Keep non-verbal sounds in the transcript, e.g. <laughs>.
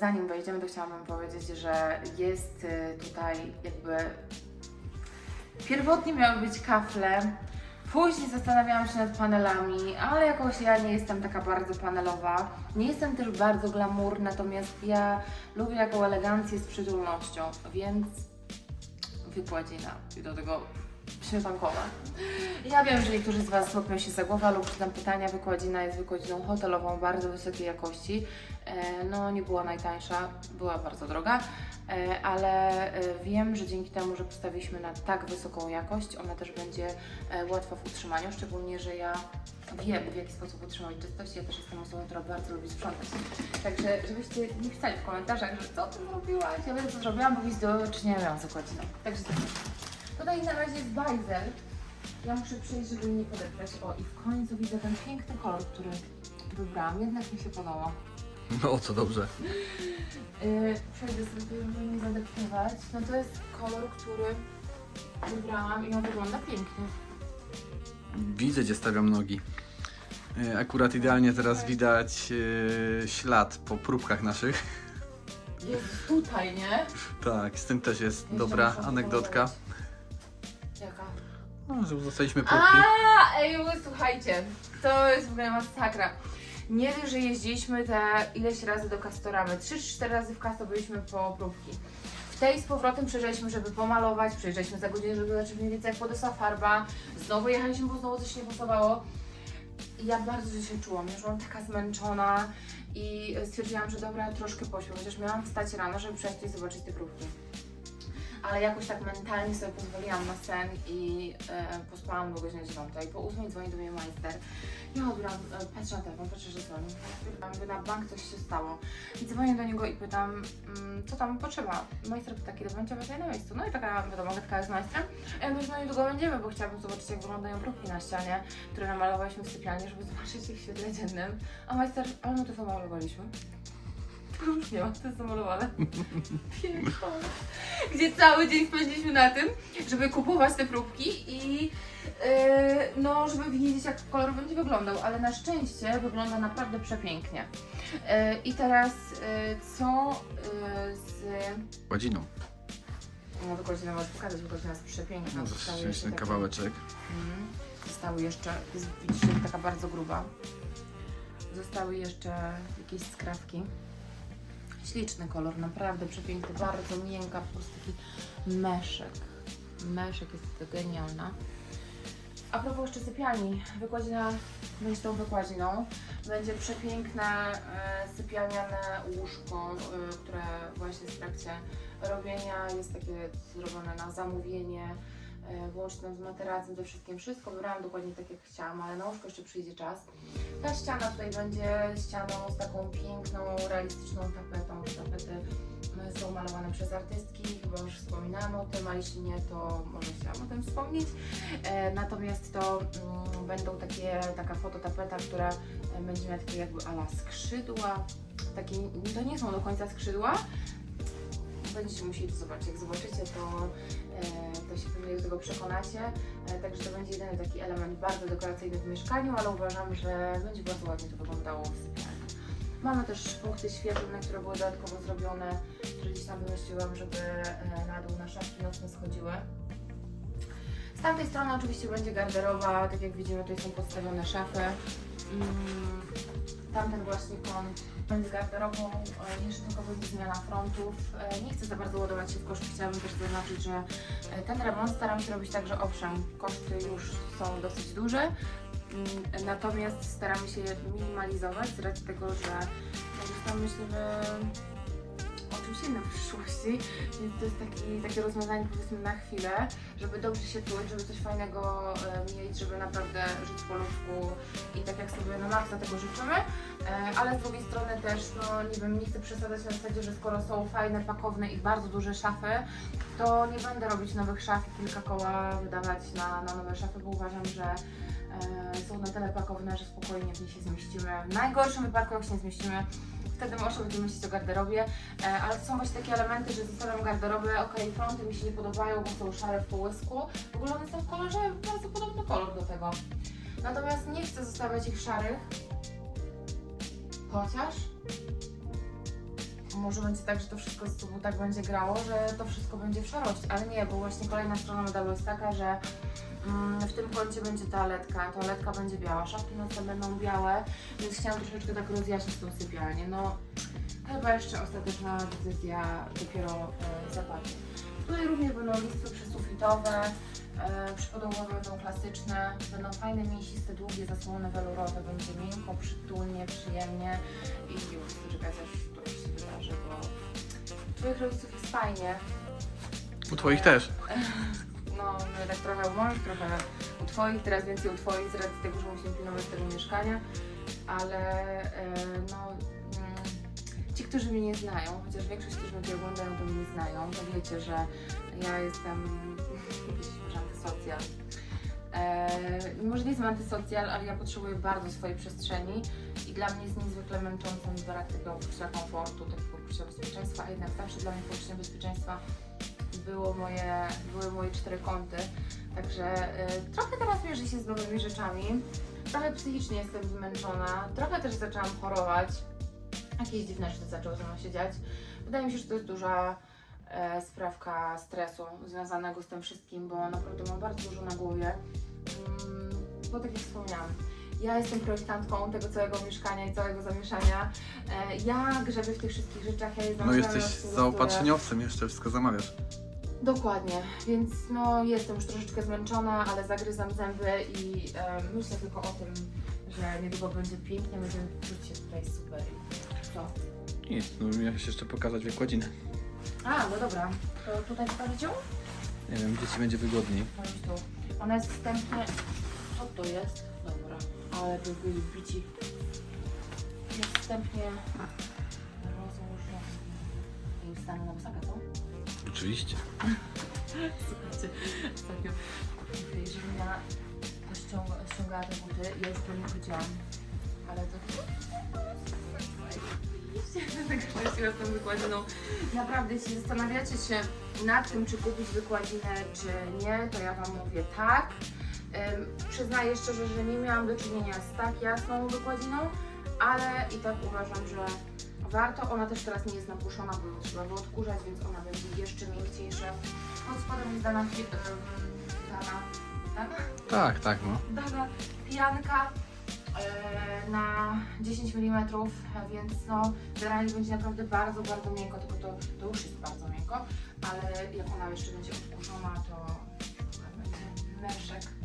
zanim wejdziemy, to chciałabym powiedzieć, że jest y, tutaj jakby pierwotnie miały być kafle, później zastanawiałam się nad panelami, ale jakoś ja nie jestem taka bardzo panelowa. Nie jestem też bardzo glamour, natomiast ja lubię jaką elegancję z przytulnością, więc wykładzina i do tego śmietankowa. Ja wiem, że niektórzy z Was złapią się za głowę lub zadam pytania. Wykładzina jest wykładziną hotelową bardzo wysokiej jakości. E, No, nie była najtańsza, była bardzo droga, e, ale e, wiem, że dzięki temu, że postawiliśmy na tak wysoką jakość, ona też będzie łatwa w utrzymaniu, szczególnie, że ja wiem, w jaki sposób utrzymać czystość. Ja też jestem osobą, która bardzo lubi sprzątać. Także, żebyście nie pisali w komentarzach, że co ty zrobiłaś? Ja wiem, co zrobiłam, bo nic do czynienia miałam z wykładziną. Także tak. Tutaj na razie jest bajzel. Ja muszę przejść, żeby nie podeptać. O, i w końcu widzę ten piękny kolor, który wybrałam. Jednak mi się podoba. No co dobrze. Yy, przejdę sobie, żeby nie zadeptywać. No to jest kolor, który wybrałam i on wygląda pięknie. Widzę, gdzie stawiam nogi. E, Akurat idealnie teraz widać e, ślad po próbkach naszych. Jest tutaj, nie? Tak, z tym też jest Jeszcze dobra muszę anegdotka. No, że zostaliśmy próbki. A, ej, bo słuchajcie, to jest w ogóle masakra. Nie dość, że jeździliśmy te ileś razy do Castoramy, 3-4 razy w Casto byliśmy po próbki. W tej z powrotem przyjeżdżaliśmy, żeby pomalować, przyjeżdżaliśmy za godzinę, żeby zobaczyć mniej więcej jak podeszła farba. Znowu jechaliśmy, bo znowu coś nie pasowało. I ja bardzo źle się czułam, już byłam taka zmęczona i stwierdziłam, że dobra, troszkę pośpię, chociaż miałam wstać rano, żeby przejść i zobaczyć te próbki. Ale jakoś tak mentalnie sobie pozwoliłam na sen i e, pospałam do godziny 9. Po 8 dzwoni do mnie majster. Ja odbieram, e, patrzę na telefon, patrzę, że dzwoni. Jakby na bank coś się stało. I dzwonię do niego i pytam, mm, co tam potrzeba. Majster pyta, kiedy będzie będzie na miejscu. No i taka, wiadomo, gadka jest z majstrem. A ja mówię, no niedługo będziemy, bo chciałabym zobaczyć, jak wyglądają próbki na ścianie, które namalowaliśmy w sypialni, żeby zobaczyć ich w świetle dziennym. A majster, ale my to zamalowaliśmy. To już nie ma, to jest zamalowane. <laughs> Pierdolę gdzie cały dzień spędziliśmy na tym, żeby kupować te próbki i yy, no, żeby wiedzieć jak kolor będzie wyglądał, ale na szczęście wygląda naprawdę przepięknie. Yy, I teraz yy, co yy, z... Ładziną. No wygodzinę możesz pokazać, wygodzina jest przepiękna. No, Zostały to jeszcze ten takie- kawałeczek. Mhm. Zostały jeszcze, jest, widzicie, taka bardzo gruba. Zostały jeszcze jakieś skrawki. Śliczny kolor, naprawdę przepiękny, bardzo miękka, po prostu taki meszek. Meszek jest genialna. A propos jeszcze sypialni, wykładzina będzie tą wykładziną. Będzie przepiękne sypialniane łóżko, e, które właśnie w trakcie robienia. Jest takie zrobione na zamówienie e, włącznie z materacem, ze wszystkim. Wszystko wybrałam dokładnie tak jak chciałam, ale na łóżko jeszcze przyjdzie czas. Ta ściana tutaj będzie ścianą z taką piękną, realistyczną tapetą. Tapety e, są malowane przez artystki, chyba już wspominałam o tym, a jeśli nie, to może chciałam o tym wspomnieć. E, natomiast to mm, będą takie, taka fototapeta, która e, będzie miała takie jakby ala skrzydła. Takie, to nie są do końca skrzydła, Będziecie musieli to zobaczyć. Jak zobaczycie, to, e, to się pewnie do tego przekonacie. E, także to będzie jedyny taki element bardzo dekoracyjny w mieszkaniu, ale uważam, że będzie bardzo ładnie to wyglądało w sypialni. Mamy też punkty świetlne, które były dodatkowo zrobione, które gdzieś tam wymyśliłam, żeby e, na dół na szafki nocne schodziły. Z tamtej strony oczywiście będzie garderoba, tak jak widzimy tutaj są podstawione szafy. Tamten właśnie kąt będzie garderobą, e, jeszcze tylko będzie zmiana frontów. E, Nie chcę za bardzo ładować się w koszty, chciałabym też zaznaczyć, że e, ten remont staram się robić tak, że owszem, koszty już są dosyć duże, mm, natomiast staramy się je minimalizować z racji tego, że gdzieś tam myślimy o innym w przyszłości, więc to jest taki, takie rozwiązanie powiedzmy na chwilę, żeby dobrze się czuć, żeby coś fajnego e, mieć, żeby naprawdę żyć po ludzku i tak jak sobie na maksa tego życzymy, e, ale z drugiej strony też, no nie wiem, nie chcę przesadzać na zasadzie, że skoro są fajne, pakowne i bardzo duże szafy, to nie będę robić nowych szaf i kilka koła wydawać na, na nowe szafy, bo uważam, że e, są na tyle pakowne, że spokojnie w nie się zmieścimy. W najgorszym wypadku, jak się nie zmieścimy, wtedy można będzie myśleć o garderobie, e, ale to są właśnie takie elementy, że zostawiam garderobę, ok, fronty mi się nie podobają, bo są szare w połysku, w ogóle one są w kolorze bardzo podobny kolor do tego. Natomiast nie chcę zostawiać ich szarych, chociaż może będzie tak, że to wszystko ze sobą tak będzie grało, że to wszystko będzie w szarości, ale nie, bo właśnie kolejna strona medalu jest taka, że mm, w tym kącie będzie toaletka, toaletka będzie biała, szafki nocne będą białe, więc chciałam troszeczkę tak rozjaśnić tą sypialnię. No, chyba jeszcze ostateczna decyzja dopiero e, zapadnie. Tutaj również będą listwy przysufitowe, e, przypodołowe będą klasyczne, będą fajne, mięsiste, długie zasłony welurowe, będzie miękko, przytulnie, przyjemnie i już czekać aż to się wydarzy, bo Twoich rodziców jest fajnie, U twoich też. <laughs> no, my tak trochę u moich, trochę u Twoich, teraz więcej u Twoich z racji tego, że musimy pilnować tego mieszkania, ale e, no, mm, ci, którzy mnie nie znają, chociaż większość, którzy mnie oglądają, to mnie nie znają, to wiecie, że ja jestem antysocjal. E, może nie jestem antysocjal, ale ja potrzebuję bardzo swojej przestrzeni i dla mnie jest niezwykle męczącym brak tego poczucia komfortu, takiego poczucia bezpieczeństwa, a jednak zawsze dla mnie poczucie bezpieczeństwa było moje, były moje cztery kąty. Także y, trochę teraz mierzę się z nowymi rzeczami. Trochę psychicznie jestem zmęczona. Trochę też zaczęłam chorować. Jakieś dziwne rzeczy zaczęły ze mną się dziać. Wydaje mi się, że to jest duża e, sprawka stresu związanego z tym wszystkim, bo naprawdę mam bardzo dużo na głowie. Mm, bo tak jak wspomniałam, ja jestem projektantką tego całego mieszkania i całego zamieszania. E, ja grzebię w tych wszystkich rzeczach, ja je No jesteś zaopatrzeniowcem, jeszcze wszystko zamawiasz. Dokładnie, więc no jestem już troszeczkę zmęczona, ale zagryzam zęby i e, myślę tylko o tym, że niedługo będzie pięknie, będziemy czuć się tutaj super. Co? Nic, no miałeś jeszcze pokazać wykładzinę. A, no dobra, to tutaj wstawić ją? Nie wiem, gdzie ci będzie wygodniej. No tu. Ona jest wstępnie... Co to jest? Dobra, ale by byli bici. Jest wstępnie rozłożona. I wstanę na wysoka, co? Oczywiście. <laughs> Słuchajcie, ostatnio jeżeli ja ściąga, ściągała te buty, ja już po nich chodziłam, ale to... <laughs> Tak szczęśliwa z tą wykładziną. Naprawdę, jeśli zastanawiacie się nad tym, czy kupić wykładzinę, czy nie, to ja Wam mówię tak. Ym, przyznaję szczerze, że nie miałam do czynienia z tak jasną wykładziną, ale i tak uważam, że warto. Ona też teraz nie jest napuszona, bo ją trzeba wyodkurzać, więc ona będzie jeszcze miękciejsza. Pod spodem jest dana, ym, dana, dana, Tak, tak, no. dana pianka na 10 mm, więc no generalnie będzie naprawdę bardzo, bardzo miękko, tylko to, to już jest bardzo miękko, ale jak ona jeszcze będzie odkurzona, to będzie meszek